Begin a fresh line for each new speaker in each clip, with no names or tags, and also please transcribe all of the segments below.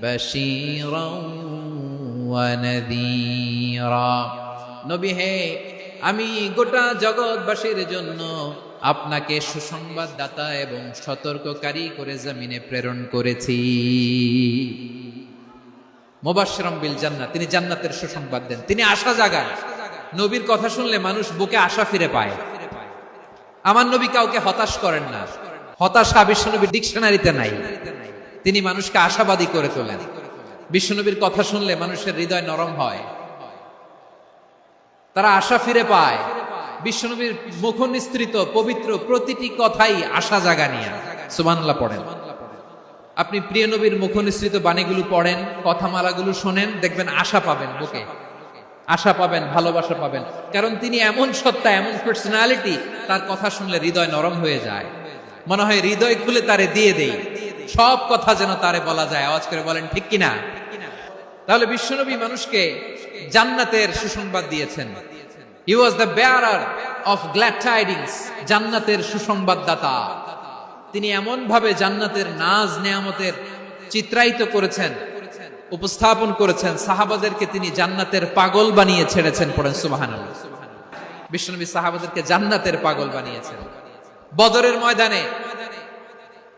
বশীরা নবী হে, আমি গোটা জগৎবাসীর জন্য আপনাকে সুসংবাদদাতা এবং সতর্ককারী করে জমিনে প্রেরণ করেছি। মোবাশ্রম বিল জান্নাত, তিনি জান্নাতের সুসংবাদ দেন। তিনি আশা জাগায় নবীর কথা শুনলে মানুষ বুকে আশা ফিরে পায়। আমার নবী কাউকে হতাশ করেন না। হতাশা বিশ্ব নবীর ডিকশনারিতে নাই। তিনি মানুষকে আশাবাদী করে তোলেন। বিশ্বনবীর কথা শুনলে মানুষের হৃদয় নরম হয়। তারা আশা ফিরে পায়। বিশ্বনবীর মুখ নিস্তৃত পবিত্র প্রতিটি কথাই আশা জাগা নিয়ে সুবহানাল্লাহ পড়েন। আপনি প্রিয় নবীর মুখ নিঃসৃত বাণীগুলো পড়েন, কথামালাগুলো শোনেন, দেখবেন আশা পাবেন বুকে আশা পাবেন, ভালোবাসা পাবেন। কারণ তিনি এমন সত্তা, এমন পার্সোনালিটি তার কথা শুনলে হৃদয় নরম হয়ে যায়। মনে হয় হৃদয় খুলে তারে দিয়ে দেই। সব কথা যেন তারে বলা যায়। আওয়াজ করে বলেন, ঠিক কিনা? তাহলে বিশ্বনবী মানুষকে জান্নাতের সুসংবাদ দিয়েছেন। He was the bearer of glad tidings জান্নাতের সুসংবাদদাতা। তিনি এমন ভাবে জান্নাতের নাজ নেয়ামতের চিত্রায়িত করেছেন, উপস্থাপন করেছেন, সাহাবাদেরকে তিনি জান্নাতের পাগল বানিয়ে ছেড়েছেন পড়েন সুবাহান বিশ্বনবী সাহাবাদেরকে জান্নাতের পাগল বানিয়েছেন। বদরের ময়দানে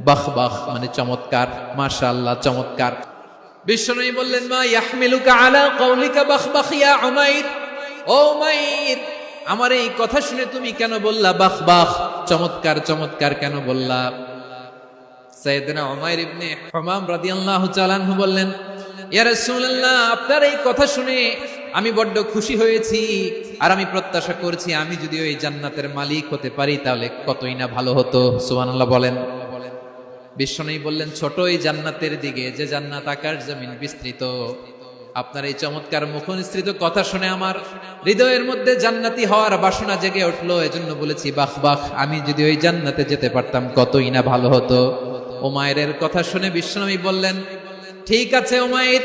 বাহ বাহ মানে চমৎকার, মাশাআল্লাহ, চমৎকার। বিশ্বনবী বললেন, মা ইয়াহমিলুকা আলা কওলিকা বাহ বাহ, ইয়া উমাইর? ও উমাইর, আমার এই কথা শুনে তুমি কেন বললা বাহ বাহ, চমৎকার চমৎকার কেন বললা? সাইয়েদনা উমাইর ইবনে হুমাম রাদিয়াল্লাহু তাআলা আনহু বললেন, ইয়া রাসূলুল্লাহ, আপনার এই কথা শুনে আমি বড্ড খুশি হয়েছি, আর আমি প্রত্যাশা করছি আমি যদি ওই জান্নাতের মালিক হতে পারি, তাহলে কতই না ভালো হতো। সুবহানাল্লাহ বলেন। বিশ্বনবী বললেন ছোট এই জান্নাতের দিকে, যে জান্নাত আকার জমিন বিস্তৃত। আপনার এই চমৎকার মুখ নিস্তৃত কথা শুনে আমার হৃদয়ের মধ্যে জান্নাতি হওয়ার বাসনা জেগে উঠল। এজন্য বলেছি, বাহ বাহ, আমি যদি ওই জান্নাতে যেতে পারতাম, কতই না ভালো হতো। ওমায়ের কথা শুনে বিশ্বনবী বললেন, ঠিক আছে ওমায়ের,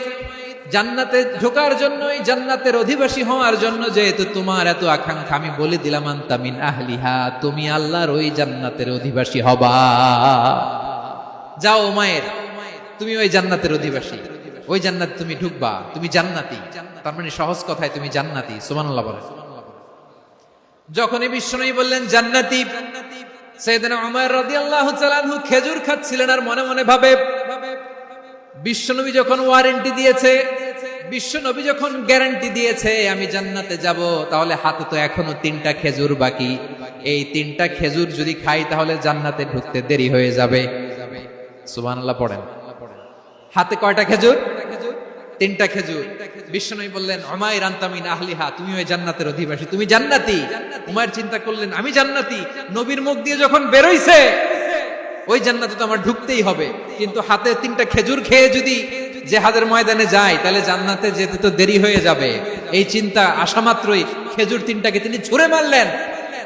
জান্নাতে ঢোকার জন্য জন্যই জান্নাতের অধিবাসী হওয়ার জন্য যেহেতু তোমার এত আকাঙ্ক্ষা, আমি বলে দিলাম আন্তামিন আহলিহা, তুমি আল্লাহর ওই জান্নাতের অধিবাসী হবা। যাও মায়ের, তুমি ওই জান্নাতের অধিবাসী। ওই জান্নাত তুমি ঢুকবা, তুমি জান্নাতি। তার মানে সহজ কথায় তুমি জান্নাতি, সুবহানাল্লাহ বলেন। যখনই বিশ্বনবী বললেন, জান্নাতি। সাইয়েদনা উমর রাদিয়াল্লাহু তাআলা আনহু খেজুর খাচ্ছিলেন আর মনে মনে ভাবে, বিশ্বনবী যখন ওয়ারেন্টি দিয়েছে, বিশ্বনবী যখন গ্যারান্টি দিয়েছে, আমি জান্নাতে যাব, তাহলে হাতে তো এখনও তিনটা খেজুর বাকি। এই তিনটা খেজুর যদি খাই, তাহলে জান্নাতে ঢুকতে দেরি হয়ে যাবে। সুবহানাল্লাহ পড়েন। হাতে কয়টা খেজুর? তিনটা খেজুর। বিশ্বনবী বললেন অমায় রান্তামিন আহলিহা, তুমি ওই জান্নাতের অধিবাসী, তুমি জান্নাতি। উমায়ের চিন্তা করলেন, আমি জান্নাতি। নবীর মুখ দিয়ে যখন বেরোইছে, ওই জান্নাতে তো আমার ঢুকতেই হবে। কিন্তু হাতে তিনটা খেজুর খেয়ে যদি জেহাদের ময়দানে যায়, তাহলে জান্নাতে যেতে তো দেরি হয়ে যাবে। এই চিন্তা আসা মাত্রই। খেজুর তিনটাকে তিনি ছুঁড়ে মারলেন।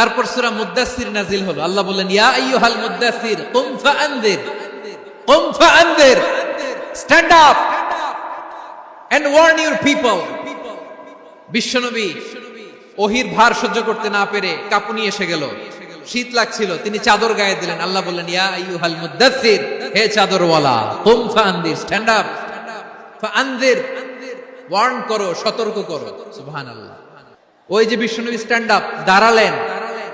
তারপর সুরা মুদাসির নাজিল হলো। আল্লাহ বললেন, ইয়া আইয়ুহাল মুদাসির কুম ফাআনদির কুম ফাআনদির, stand up and warn your people. বিশ্বনবী ওহির ভার সহ্য করতে না পেরে কাপুনি এসে গেল। শীত লাগছিল, তিনি চাদর গায়ে দিলেন। আল্লাহ বললেন, ইয়া আইয়ুহাল মুদাসসির, হে চাদরওয়ালা, কুম ফাআনদির, স্ট্যান্ড আপ, ফাআনদির, ওয়ার্ন করো, সতর্ক করো। সুবহানাল্লাহ। ওই যে বিশ্বনবী স্ট্যান্ড আপ, দাঁড়ালেন।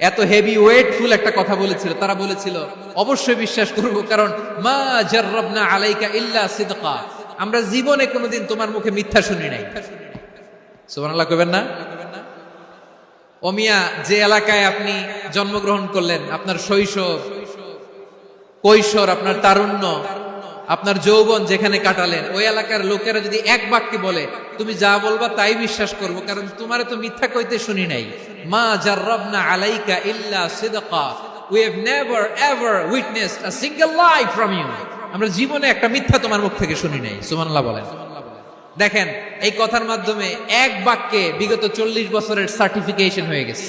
এত হেভি ওয়েটফুল একটা কথা বলেছিল। তারা বলেছিল, অবশ্যই বিশ্বাস করব, কারণ মা জাররাবনা আলাইকা ইল্লা সিদকা। আমরা জীবনে কোনোদিন তোমার মুখে মিথ্যা শুনি নাই। সুবহানাল্লাহ কইবেন না? অমিয়া যে এলাকায় আপনি জন্মগ্রহণ করলেন, আপনার শৈশব, কৈশোর, আপনার তারুণ্য আপনার যৌবন যেখানে কাটালেন, ওই এলাকার লোকেরা যদি এক বাক্যে বলে, তুমি যা বলবা তাই বিশ্বাস করব, কারণ তোমার তো মিথ্যা কইতে শুনি নাই। মা জাররাবনা আলাইকা ইল্লা সিদকা। We have never ever witnessed a single lie from you আমরা জীবনে একটা মিথ্যা তোমার মুখ থেকে শুনি নাই, সুবহানাল্লাহ বলেন। দেখেন, এই কথার মাধ্যমে এক বাক্যে বিগত চল্লিশ বছরের সার্টিফিকেশন হয়ে গেছে।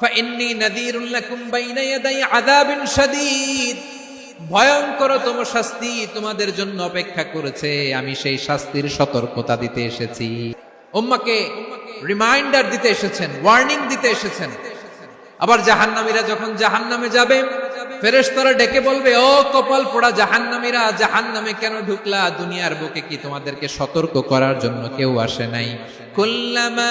فإني نذير لكم بين يدي عذاب شديد ভয়ঙ্কর তম শাস্তি তোমাদের জন্য অপেক্ষা করেছে আমি সেই শাস্তির সতর্কতা দিতে এসেছি উম্মাকে রিমাইন্ডার দিতে এসেছেন ওয়ার্নিং দিতে এসেছেন আবার জাহান্নামীরা যখন জাহান্নামে যাবে ফেরেশতারা ডেকে বলবে ও কপাল পোড়া জাহান্নামীরা জাহান্নামে কেন ঢুকলা দুনিয়ার বুকে কি তোমাদেরকে সতর্ক করার জন্য কেউ আসে নাই কুল্লামা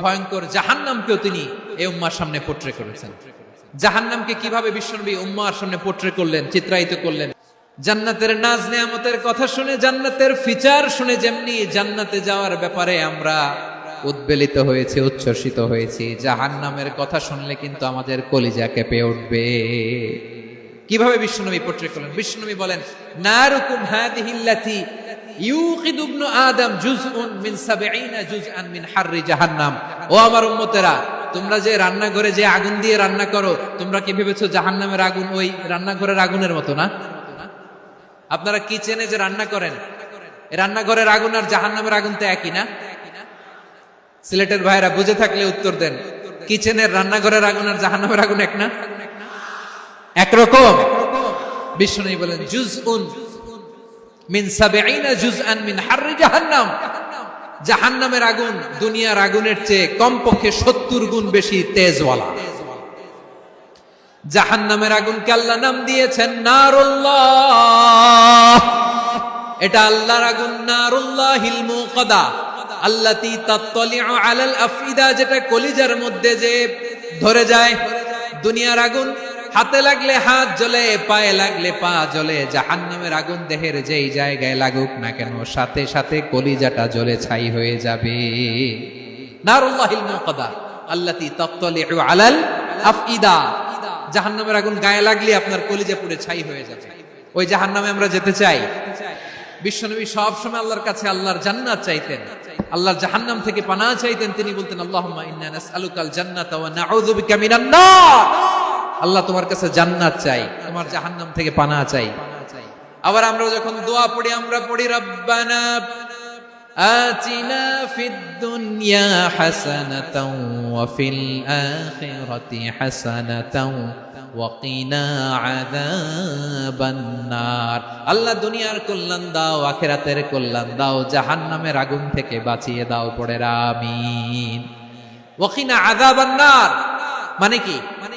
ভয়ঙ্কর জাহান্নামকেও তিনি এই উম্মার সামনে পোট্রে করেছেন। জাহান্নামকে কীভাবে বিশ্বনবী উম্মার সামনে পোট্রে করলেন, চিত্রায়িত করলেন? জান্নাতের নাজ নেয়ামতের কথা শুনে, জান্নাতের ফিচার শুনে যেমনি জান্নাতে যাওয়ার ব্যাপারে আমরা উদ্বেলিত হয়েছে, উচ্ছ্বসিত হয়েছি, জাহান্নামের কথা শুনলে কিন্তু আমাদের কলিজা কেঁপে উঠবে। কীভাবে বিশ্বনবী পোট্রে করলেন? বিশ্বনবী বলেন না নারুকুম হাদিহিল্লাতি ইউকিদ ইবনু আদম জুজউন মিন 70 জুজআন মিন হাররি জাহান্নাম। ও আমার উম্মতেরা, তোমরা যে রান্নাঘরে যে আগুন দিয়ে রান্না করো, তোমরা কি ভেবেছো জাহান্নামের আগুন ওই রান্নাঘরের আগুনের মতো না? আপনারা কিচেনে যে রান্না করেন? রান্নাঘরের আগুন আর জাহান্নামের আগুন তো একই না? সিলেটের ভাইরা বুঝে থাকলে উত্তর দেন। কিচেনের রান্নাঘরের আগুন আর জাহান্নামের আগুন এক না? একরকম। বিষ্ণু বলেন জুজ উন মিন সাবেইনা জুজ আন মিন জাহান্নাম। জাহান্নামের আগুন দুনিয়ার আগুনের চেয়ে কমপক্ষে সত্তর গুণ বেশি জাহান্নামের আগুনকে আল্লাহ নাম দিয়েছেন নারুল্লাহ। এটা আল্লাহর আগুন নারুল্লাহিল আল্লাতি তাত্তালিউ আলাল আফিদা যেটা কলিজার মধ্যে যে ধরে যায় দুনিয়ার আগুন। হাতে লাগলে হাত জ্বলে, পায়ে লাগলে পা জ্বলে, জাহান্নামের আগুন দেহের যেই জায়গায় লাগুক না কেন, সাথে সাথে কলিজাটা জ্বলে ছাই হয়ে যাবে। নারুল্লাহিল মুকাদা জাহান্নামের আগুন গায়ে লাগলে আপনার কলিজা পুড়ে ছাই হয়ে যাবে। ওই জাহান্নামে আমরা যেতে চাই। বিশ্বনবী সব সময় আল্লাহর কাছে আল্লাহর জান্নাত চাইতেন। আল্লাহর জাহান্নাম থেকে পানা চাইতেন। তিনি বলতেন, আল্লাহুম্মা ইন্না নাসআলুকাল জান্নাতা ওয়া নাউযু আল্লাহ তোমার কাছে জান্নাত চাই, তোমার জাহান্নাম থেকে পানা চাই। আবার আমরা যখন দোয়া পড়ি, আমরা পড়ি, রব্বানা আতিনা ফিদ দুনিয়া হাসানাতাও ওয়া ফিল আখিরাতি হাসানাতাও আল্লাহ দুনিয়ার কল্যাণ দাও, আখেরাতের কল্যাণ দাও জাহান নামের আগুন থেকে বাঁচিয়ে দাও পড়ে রামিনা আদা বান্নার মানে কি? মানে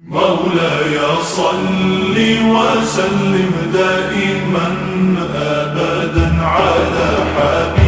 مولاي صل وسلم دائما ابدا على حبيبك.